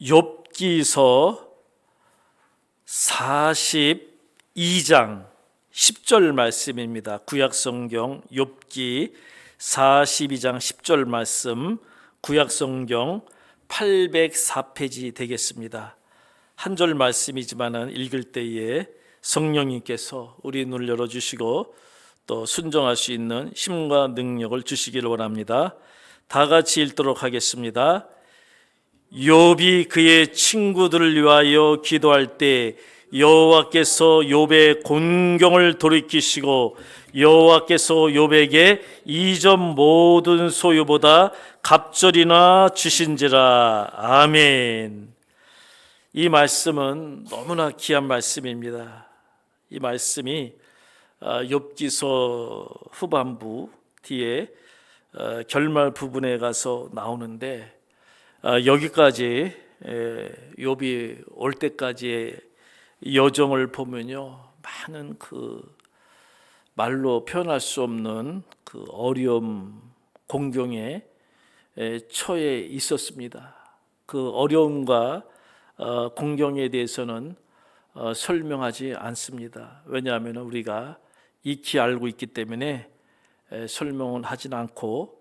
욥기서 42장 10절 말씀입니다. 구약 성경 욥기 42장 10절 말씀 구약 성경 804페이지 되겠습니다. 한 절 말씀이지만은 읽을 때에 성령님께서 우리 눈을 열어 주시고 또 순종할 수 있는 힘과 능력을 주시기를 원합니다. 다 같이 읽도록 하겠습니다. 욥이 그의 친구들을 위하여 기도할 때 여호와께서 욥의 곤경을 돌이키시고 여호와께서 욥에게 이전 모든 소유보다 갑절이나 주신지라 아멘. 이 말씀은 너무나 귀한 말씀입니다. 이 말씀이 아, 욥기서 후반부 뒤에 어, 결말 부분에 가서 나오는데 아, 여기까지 에, 욥이 올 때까지의 여정을 보면요 많은 그 말로 표현할 수 없는 그 어려움 공경에 에, 처해 있었습니다. 그 어려움과 어, 공경에 대해서는 어, 설명하지 않습니다. 왜냐하면 우리가 익히 알고 있기 때문에 에, 설명은 하진 않고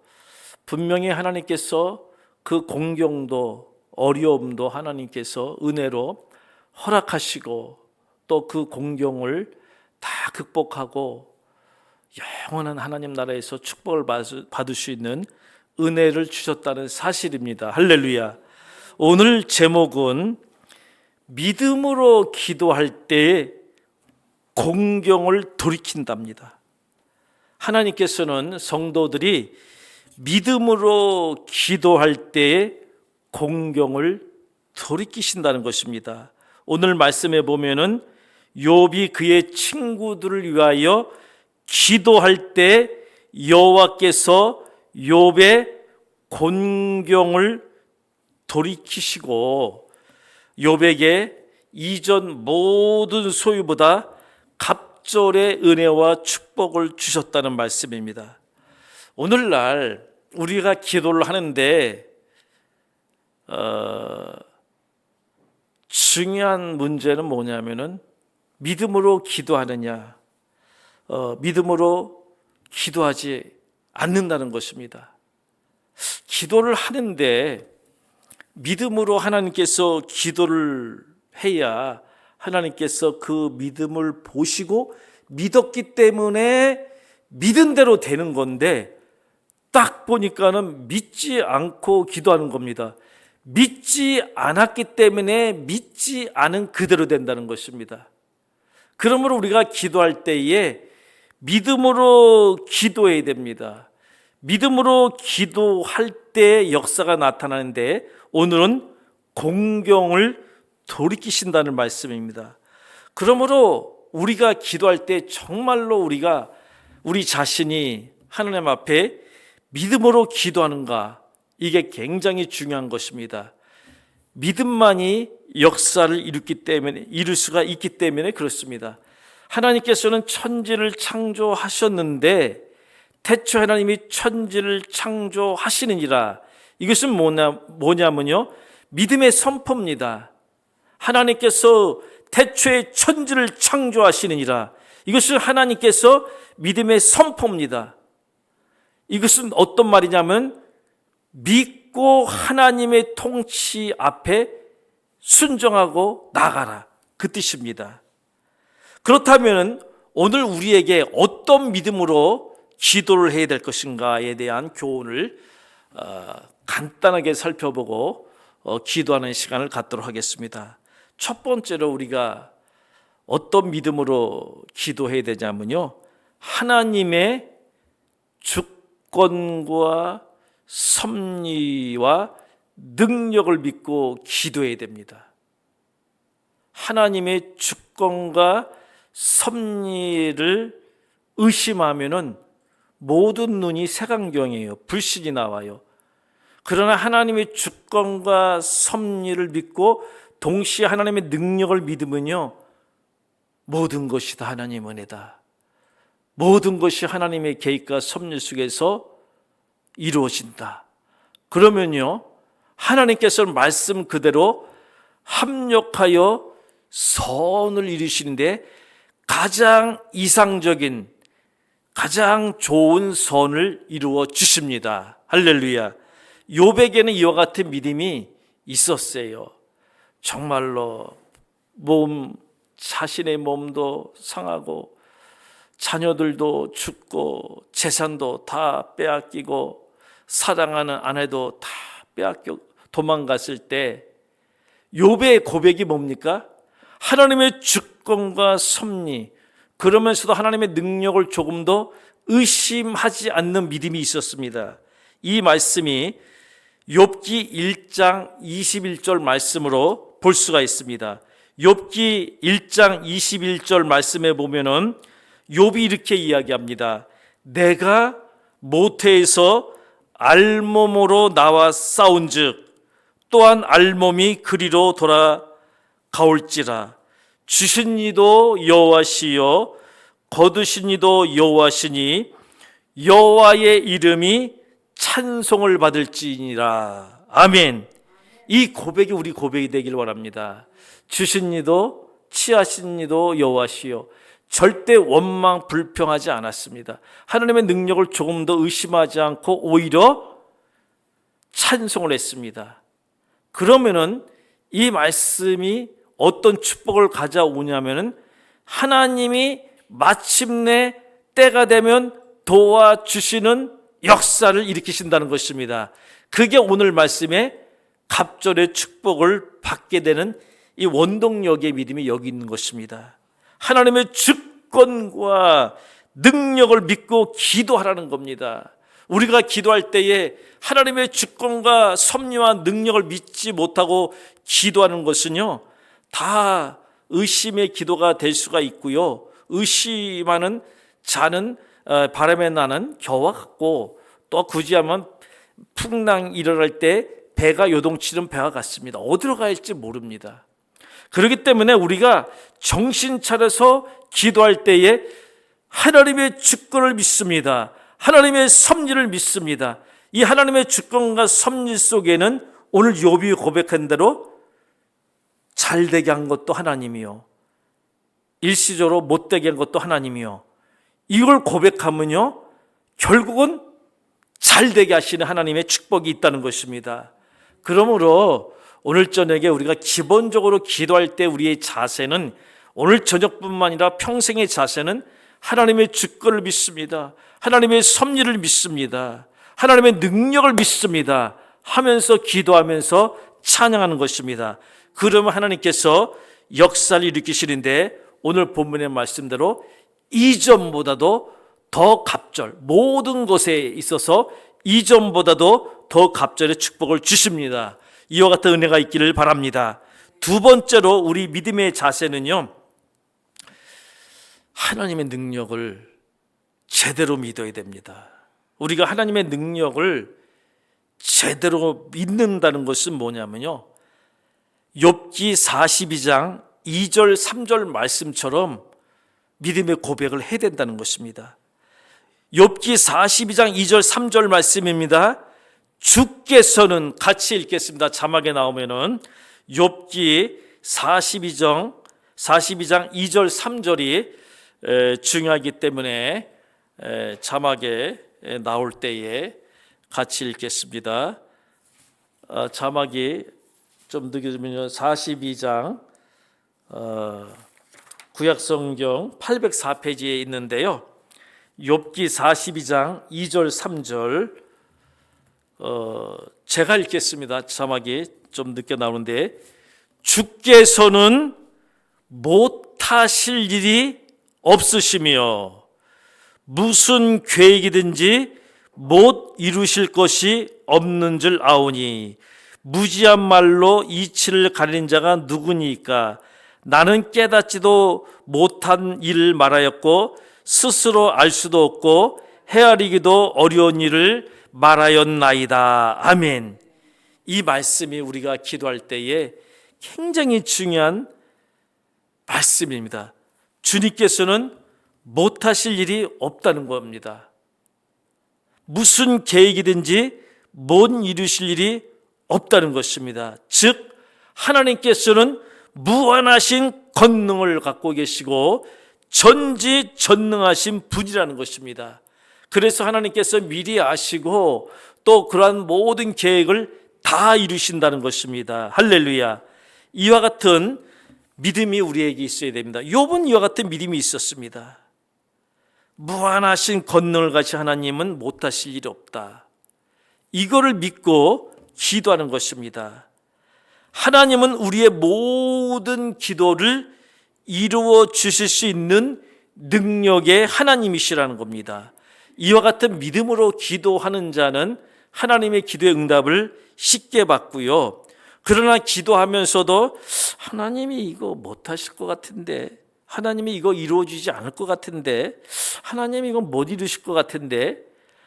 분명히 하나님께서 그 공경도 어려움도 하나님께서 은혜로 허락하시고 또 그 공경을 다 극복하고 영원한 하나님 나라에서 축복을 받을- 수 있는 은혜를 주셨다는 사실입니다. 할렐루야. 오늘 제목은 믿음으로 기도할 때 공경을 돌이킨답니다. 하나님께서는 성도들이 믿음으로 기도할 때에 공경을 돌이키신다는 것입니다. 오늘 말씀에 보면은 욥이 그의 친구들을 위하여 기도할 때 여호와께서 욥의 곤경을 돌이키시고 욥에게 이전 모든 소유보다 갑절의 은혜와 축복을 주셨다는 말씀입니다. 오늘날 우리가 기도를 하는데 어, 중요한 문제는 뭐냐면은 믿음으로 기도하느냐, 어, 믿음으로 기도하지 않는다는 것입니다. 기도를 하는데 믿음으로 하나님께서 기도를 해야 하나님께서 그 믿음을 보시고 믿었기 때문에 믿은 대로 되는 건데 딱 보니까는 믿지 않고 기도하는 겁니다. 믿지 않았기 때문에 믿지 않은 그대로 된다는 것입니다. 그러므로 우리가 기도할 때에 믿음으로 기도해야 됩니다. 믿음으로 기도할 때 역사가 나타나는데 오늘은 공경을 돌이키신다는 말씀입니다. 그러므로 우리가 기도할 때 정말로 우리가 우리 자신이 하나님 앞에 믿음으로 기도하는가 이게 굉장히 중요한 것입니다. 믿음만이 역사를 이루기 때문에 이룰 수가 있기 때문에 그렇습니다. 하나님께서는 천지를 창조하셨는데 태초 하나님이 천지를 창조하시느니라. 이것은 뭐냐, 뭐냐면요. 믿음의 선포입니다. 하나님께서 태초에 천지를 창조하시느니라. 이것은 하나님께서 믿음의 선포입니다. 이것은 어떤 말이냐면 믿고 하나님의 통치 앞에 순종하고 나가라. 그 뜻입니다. 그렇다면 오늘 우리에게 어떤 믿음으로 기도를 해야 될 것인가에 대한 교훈을 어, 간단하게 살펴보고 어, 기도하는 시간을 갖도록 하겠습니다. 첫 번째로 우리가 어떤 믿음으로 기도해야 되냐면요. 하나님의 주권과 섭리와 능력을 믿고 기도해야 됩니다. 하나님의 주권과 섭리를 의심하면은 모든 눈이 색안경이에요. 불신이 나와요. 그러나 하나님의 주권과 섭리를 믿고 동시에 하나님의 능력을 믿으면요. 모든 것이 다 하나님 은혜다. 모든 것이 하나님의 계획과 섭리 속에서 이루어진다. 그러면요. 하나님께서는 말씀 그대로 합력하여 선을 이루시는데 가장 이상적인 가장 좋은 선을 이루어 주십니다. 할렐루야. 요백에는 이와 같은 믿음이 있었어요. 정말로 몸 자신의 몸도 상하고 자녀들도 죽고 재산도 다 빼앗기고 사랑하는 아내도 다 빼앗겨 도망갔을 때 욥의 고백이 뭡니까? 하나님의 주권과 섭리 그러면서도 하나님의 능력을 조금 더 의심하지 않는 믿음이 있었습니다. 이 말씀이 욥기 1장 21절 말씀으로 볼 수가 있습니다. 욥기 1장 21절 말씀에 보면은 욥이 이렇게 이야기합니다. 내가 모태에서 알몸으로 나와 싸운즉 또한 알몸이 그리로 돌아가올지라 주신 이도 여호와시요 거두신 이도 여호와시니 여호와의 이름이 찬송을 받을지니라 아멘. 이 고백이 우리 고백이 되길 원합니다. 주신 이도 치하신 이도 여호와시요 절대 원망 불평하지 않았습니다. 하나님의 능력을 조금 더 의심하지 않고 오히려 찬송을 했습니다. 그러면은 이 말씀이 어떤 축복을 가져오냐면은 하나님이 마침내 때가 되면 도와주시는 역사를 일으키신다는 것입니다. 그게 오늘 말씀의 갑절의 축복을 받게 되는 이 원동력의 믿음이 여기 있는 것입니다. 하나님의 주권과 능력을 믿고 기도하라는 겁니다. 우리가 기도할 때에 하나님의 주권과 섭리와 능력을 믿지 못하고 기도하는 것은요, 다 의심의 기도가 될 수가 있고요. 의심하는 자는 어, 바람에 나는 겨와 같고 또 굳이 하면 풍랑 일어날 때 배가 요동치는 배와 같습니다. 어디로 갈지 모릅니다. 그렇기 때문에 우리가 정신 차려서 기도할 때에 하나님의 주권을 믿습니다. 하나님의 섭리를 믿습니다. 이 하나님의 주권과 섭리 속에는 오늘 욥이 고백한 대로 잘 되게 한 것도 하나님이요. 일시적으로 못 되게 한 것도 하나님이요. 이걸 고백하면요. 결국은 잘 되게 하시는 하나님의 축복이 있다는 것입니다. 그러므로 오늘 저녁에 우리가 기본적으로 기도할 때 우리의 자세는 오늘 저녁뿐만 아니라 평생의 자세는 하나님의 주권을 믿습니다. 하나님의 섭리를 믿습니다. 하나님의 능력을 믿습니다. 하면서 기도하면서 찬양하는 것입니다. 그러면 하나님께서 역사를 일으키시는데 오늘 본문의 말씀대로 이전보다도 더 갑절, 모든 것에 있어서 이전보다도 더 갑절의 축복을 주십니다. 이와 같은 은혜가 있기를 바랍니다. 두 번째로 우리 믿음의 자세는요, 하나님의 능력을 제대로 믿어야 됩니다. 우리가 하나님의 능력을 제대로 믿는다는 것은 뭐냐면요. 욥기 42장 2절 3절 말씀처럼 믿음의 고백을 해야 된다는 것입니다. 욥기 42장 2절 3절 말씀입니다. 주께서는 같이 읽겠습니다. 자막에 나오면은 욥기 42장 42장 2절 3절이 중요하기 때문에 자막에 나올 때에 같이 읽겠습니다. 어, 자막이 좀 늦어지면요. 42장 어, 구약성경 804페이지에 있는데요. 욥기 42장 2절 3절 어, 제가 읽겠습니다. 자막이 좀 늦게 나오는데 주께서는 못하실 일이 없으시며 무슨 계획이든지 못 이루실 것이 없는 줄 아오니 무지한 말로 이치를 가리는 자가 누구니까 나는 깨닫지도 못한 일을 말하였고 스스로 알 수도 없고 헤아리기도 어려운 일을 말하였나이다. 아멘. 이 말씀이 우리가 기도할 때에 굉장히 중요한 말씀입니다. 주님께서는 못하실 일이 없다는 겁니다. 무슨 계획이든지 못 이루실 일이 없다는 것입니다. 즉 하나님께서는 무한하신 권능을 갖고 계시고 전지전능하신 분이라는 것입니다. 그래서 하나님께서 미리 아시고 또 그러한 모든 계획을 다 이루신다는 것입니다. 할렐루야. 이와 같은 믿음이 우리에게 있어야 됩니다. 욥은 이와 같은 믿음이 있었습니다. 무한하신 권능을 가신 하나님은 못하실 일이 없다. 이거를 믿고 기도하는 것입니다. 하나님은 우리의 모든 기도를 이루어 주실 수 있는 능력의 하나님이시라는 겁니다. 이와 같은 믿음으로 기도하는 자는 하나님의 기도의 응답을 쉽게 받고요. 그러나 기도하면서도 하나님이 이거 못하실 것 같은데, 하나님이 이거 이루어지지 않을 것 같은데, 하나님이 이거 못 이루실 것 같은데,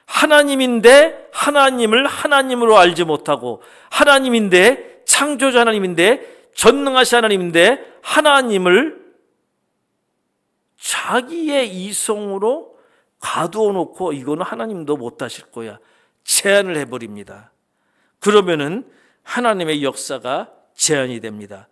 하나님인데 하나님을 하나님으로 알지 못하고, 하나님인데 창조자 하나님인데 전능하신 하나님인데 하나님을 자기의 이성으로 가두어 놓고 이거는 하나님도 못 하실 거야. 제안을 해버립니다. 그러면은 하나님의 역사가 제한이 됩니다.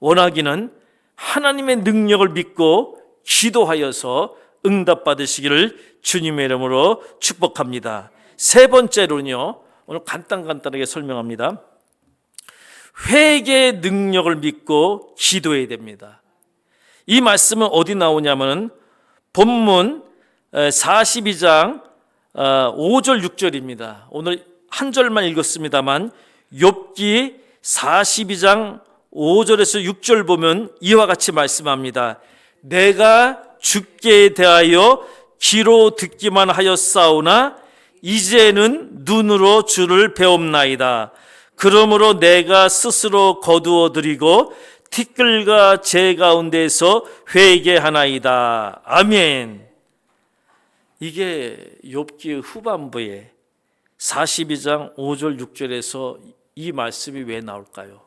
원하기는 하나님의 능력을 믿고 기도하여서 응답받으시기를 주님의 이름으로 축복합니다. 세 번째로는요, 오늘 간단간단하게 설명합니다. 회개의 능력을 믿고 기도해야 됩니다. 이 말씀은 어디 나오냐면 본문 42장 5절 6절입니다. 오늘 한 절만 읽었습니다만 욥기 42장 5절에서 6절 보면 이와 같이 말씀합니다. 내가 죽게 대하여 귀로 듣기만 하였사오나 이제는 눈으로 주를 배옵나이다. 그러므로 내가 스스로 거두어 드리고 티끌과 제 가운데서 회개하나이다. 아멘. 이게 욥기 후반부에 42장 5절 6절에서 이 말씀이 왜 나올까요?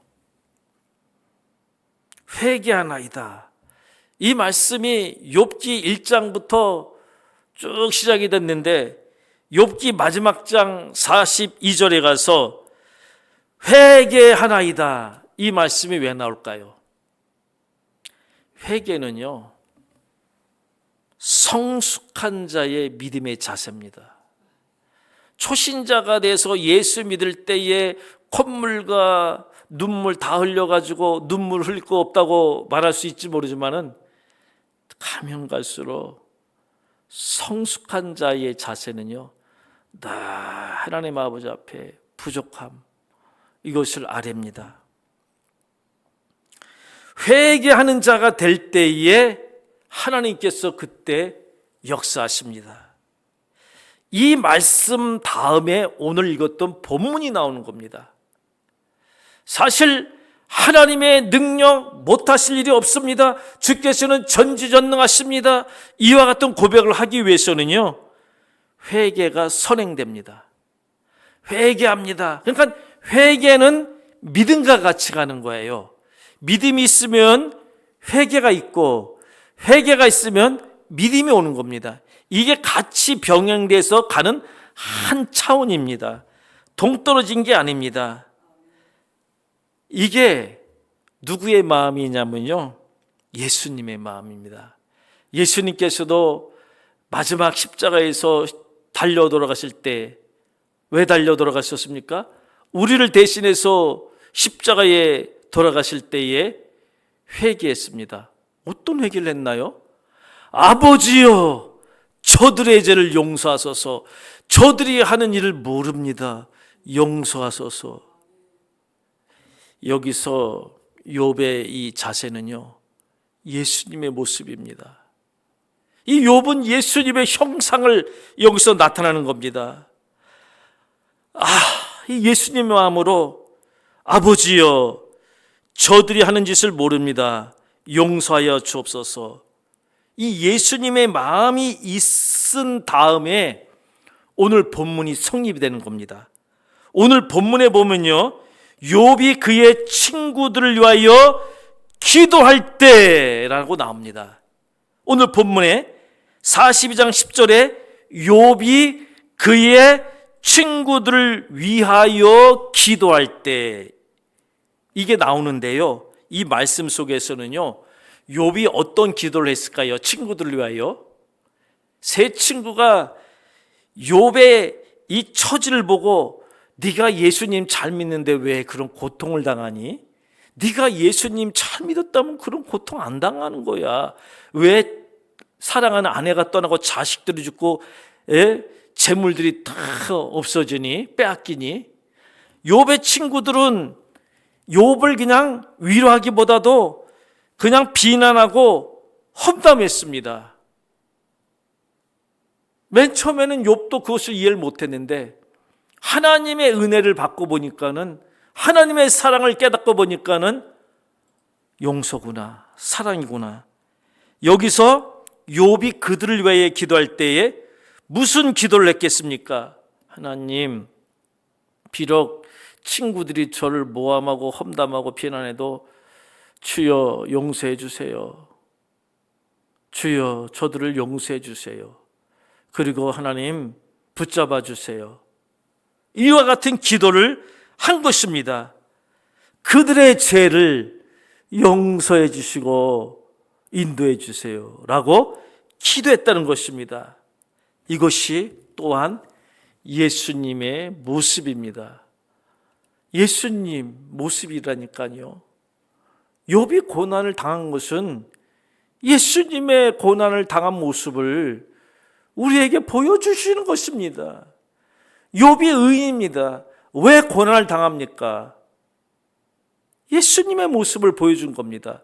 회개하나이다. 이 말씀이 욥기 1장부터 쭉 시작이 됐는데 욥기 마지막 장 42절에 가서 회개하나이다. 이 말씀이 왜 나올까요? 회개는요. 성숙한 자의 믿음의 자세입니다. 초신자가 돼서 예수 믿을 때에 콧물과 눈물 다 흘려가지고 눈물 흘릴 거 없다고 말할 수 있지 모르지만은 가면 갈수록 성숙한 자의 자세는요, 나 하나님 아버지 앞에 부족함 이것을 아렵니다. 회개하는 자가 될 때에 하나님께서 그때 역사하십니다. 이 말씀 다음에 오늘 읽었던 본문이 나오는 겁니다. 사실 하나님의 능력 못하실 일이 없습니다. 주께서는 전지전능하십니다. 이와 같은 고백을 하기 위해서는요. 회개가 선행됩니다. 회개합니다. 그러니까 회개는 믿음과 같이 가는 거예요. 믿음이 있으면 회개가 있고 회개가 있으면 믿음이 오는 겁니다. 이게 같이 병행돼서 가는 한 차원입니다. 동떨어진 게 아닙니다. 이게 누구의 마음이냐면요. 예수님의 마음입니다. 예수님께서도 마지막 십자가에서 달려 돌아가실 때 왜 달려 돌아가셨습니까? 우리를 대신해서 십자가에 돌아가실 때에 회개했습니다. 어떤 회개를 했나요? 아버지여, 저들의 죄를 용서하소서. 저들이 하는 일을 모릅니다. 용서하소서. 여기서 욥의 이 자세는요. 예수님의 모습입니다. 이 욥은 예수님의 형상을 여기서 나타나는 겁니다. 아, 이 예수님의 마음으로 아버지여 저들이 하는 짓을 모릅니다. 용서하여 주옵소서. 이 예수님의 마음이 있은 다음에 오늘 본문이 성립이 되는 겁니다. 오늘 본문에 보면요. 욥이 그의 친구들을 위하여 기도할 때라고 나옵니다. 오늘 본문에 42장 10절에 욥이 그의 친구들을 위하여 기도할 때 이게 나오는데요. 이 말씀 속에서는요. 욥이 어떤 기도를 했을까요? 친구들을 위하여 세 친구가 욥의 이 처지를 보고 네가 예수님 잘 믿는데 왜 그런 고통을 당하니? 네가 예수님 잘 믿었다면 그런 고통 안 당하는 거야. 왜 사랑하는 아내가 떠나고 자식들이 죽고 에? 재물들이 다 없어지니 빼앗기니? 욥의 친구들은 욥을 그냥 위로하기보다도 그냥 비난하고 험담했습니다. 맨 처음에는 욥도 그것을 이해를 못했는데 하나님의 은혜를 받고 보니까는 하나님의 사랑을 깨닫고 보니까는 용서구나 사랑이구나 여기서 욥이 그들을 위해 기도할 때에 무슨 기도를 했겠습니까? 하나님 비록 친구들이 저를 모함하고 험담하고 비난해도 주여 용서해 주세요. 주여 저들을 용서해 주세요. 그리고 하나님 붙잡아 주세요. 이와 같은 기도를 한 것입니다. 그들의 죄를 용서해 주시고 인도해 주세요. 라고 기도했다는 것입니다. 이것이 또한 예수님의 모습입니다. 예수님 모습이라니까요. 욥이 고난을 당한 것은 예수님의 고난을 당한 모습을 우리에게 보여주시는 것입니다. 욥이 의인입니다. 왜 고난을 당합니까? 예수님의 모습을 보여준 겁니다.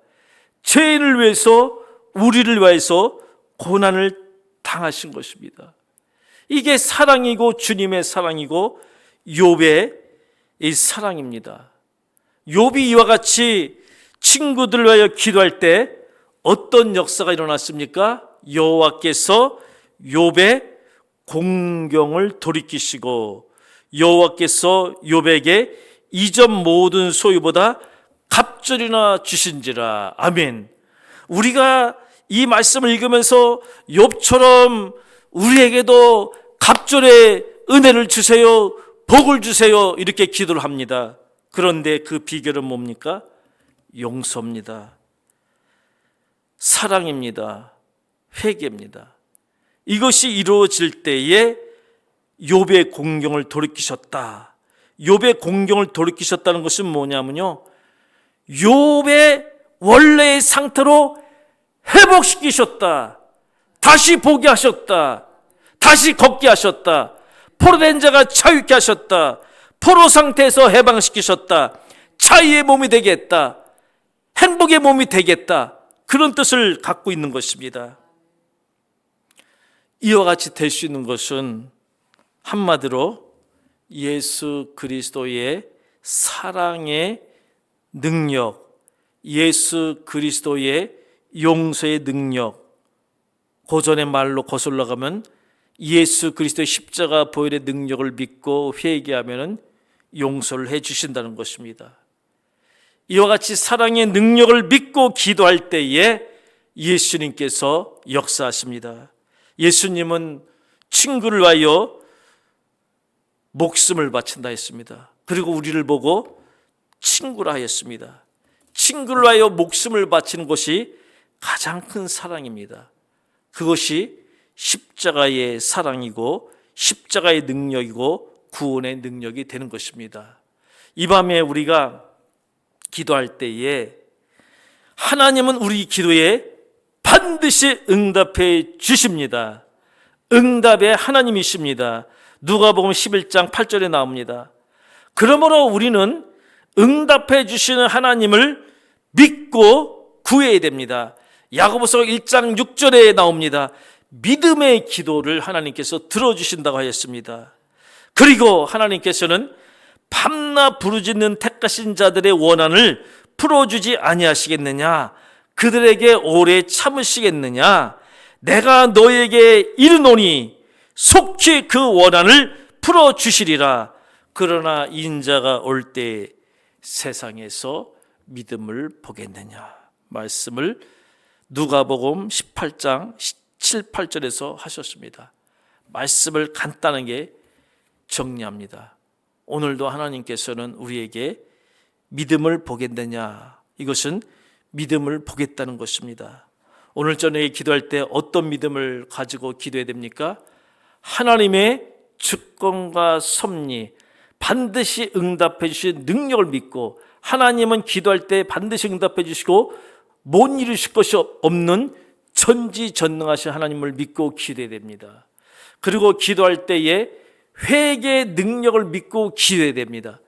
죄인을 위해서 우리를 위해서 고난을 당하신 것입니다. 이게 사랑이고 주님의 사랑이고 욥의 이 사랑입니다. 욥이 이와 같이 친구들을 위하여 기도할 때 어떤 역사가 일어났습니까? 여호와께서 욥의 공경을 돌이키시고 여호와께서 욥에게 이전 모든 소유보다 갑절이나 주신지라 아멘. 우리가 이 말씀을 읽으면서 욥처럼 우리에게도 갑절의 은혜를 주세요. 복을 주세요. 이렇게 기도를 합니다. 그런데 그 비결은 뭡니까? 용서입니다. 사랑입니다. 회개입니다. 이것이 이루어질 때에 욥의 공경을 돌이키셨다. 욥의 공경을 돌이키셨다는 것은 뭐냐면요. 욥의 원래의 상태로 회복시키셨다. 다시 보게 하셨다. 다시 걷게 하셨다. 포로된 자가 자유케 하셨다. 포로 상태에서 해방시키셨다. 자유의 몸이 되겠다. 행복의 몸이 되겠다. 그런 뜻을 갖고 있는 것입니다. 이와 같이 될 수 있는 것은 한마디로 예수 그리스도의 사랑의 능력, 예수 그리스도의 용서의 능력, 고전의 말로 거슬러 가면 예수 그리스도의 십자가 보혈의 능력을 믿고 회개하면 용서를 해 주신다는 것입니다. 이와 같이 사랑의 능력을 믿고 기도할 때에 예수님께서 역사하십니다. 예수님은 친구를 위하여 목숨을 바친다 했습니다. 그리고 우리를 보고 친구라 하였습니다. 친구를 위하여 목숨을 바치는 것이 가장 큰 사랑입니다. 그것이 십자가의 사랑이고 십자가의 능력이고 구원의 능력이 되는 것입니다. 이 밤에 우리가 기도할 때에 하나님은 우리 기도에 반드시 응답해 주십니다. 응답의 하나님이십니다. 누가복음 11장 8절에 나옵니다. 그러므로 우리는 응답해 주시는 하나님을 믿고 구해야 됩니다. 야고보서 1장 6절에 나옵니다. 믿음의 기도를 하나님께서 들어주신다고 하였습니다. 그리고 하나님께서는 밤낮 부르짖는 택하신 자들의 원한을 풀어주지 아니하시겠느냐? 그들에게 오래 참으시겠느냐? 내가 너에게 이르노니 속히 그 원한을 풀어주시리라. 그러나 인자가 올 때 세상에서 믿음을 보겠느냐? 말씀을 누가복음 18장 7, 8절에서 하셨습니다. 말씀을 간단하게 정리합니다. 오늘도 하나님께서는 우리에게 믿음을 보겠느냐? 이것은 믿음을 보겠다는 것입니다. 오늘 저녁에 기도할 때 어떤 믿음을 가지고 기도해야 됩니까? 하나님의 주권과 섭리, 반드시 응답해 주실 능력을 믿고 하나님은 기도할 때 반드시 응답해 주시고 못 이루실 것이 없는 전지전능하신 하나님을 믿고 기도해야 됩니다. 그리고 기도할 때에 회개의 능력을 믿고 기도해야 됩니다.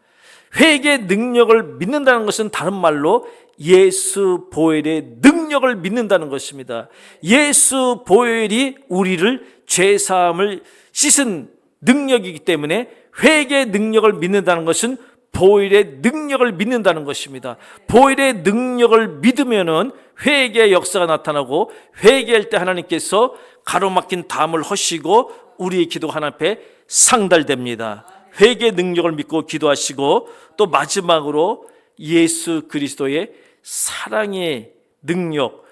회개의 능력을 믿는다는 것은 다른 말로 예수 보혈의 능력을 믿는다는 것입니다. 예수 보혈이 우리를 죄 사함을 씻은 능력이기 때문에 회개의 능력을 믿는다는 것은 보혈의 능력을 믿는다는 것입니다. 보혈의 능력을 믿으면은 회개의 역사가 나타나고 회개할 때 하나님께서 가로막힌 담을 허시고 우리의 기도가 하나님 앞에 상달됩니다. 회개 능력을 믿고 기도하시고 또 마지막으로 예수 그리스도의 사랑의 능력,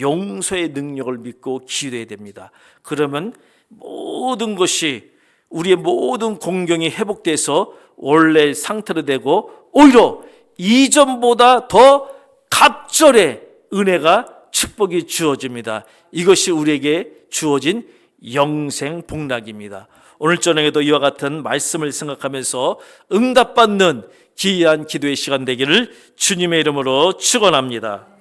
용서의 능력을 믿고 기도해야 됩니다. 그러면 모든 것이 우리의 모든 공경이 회복돼서 원래 상태로 되고 오히려 이전보다 더 갑절의 은혜가 축복이 주어집니다. 이것이 우리에게 주어진 영생 복락입니다. 오늘 저녁에도 이와 같은 말씀을 생각하면서 응답받는 기이한 기도의 시간 되기를 주님의 이름으로 축원합니다.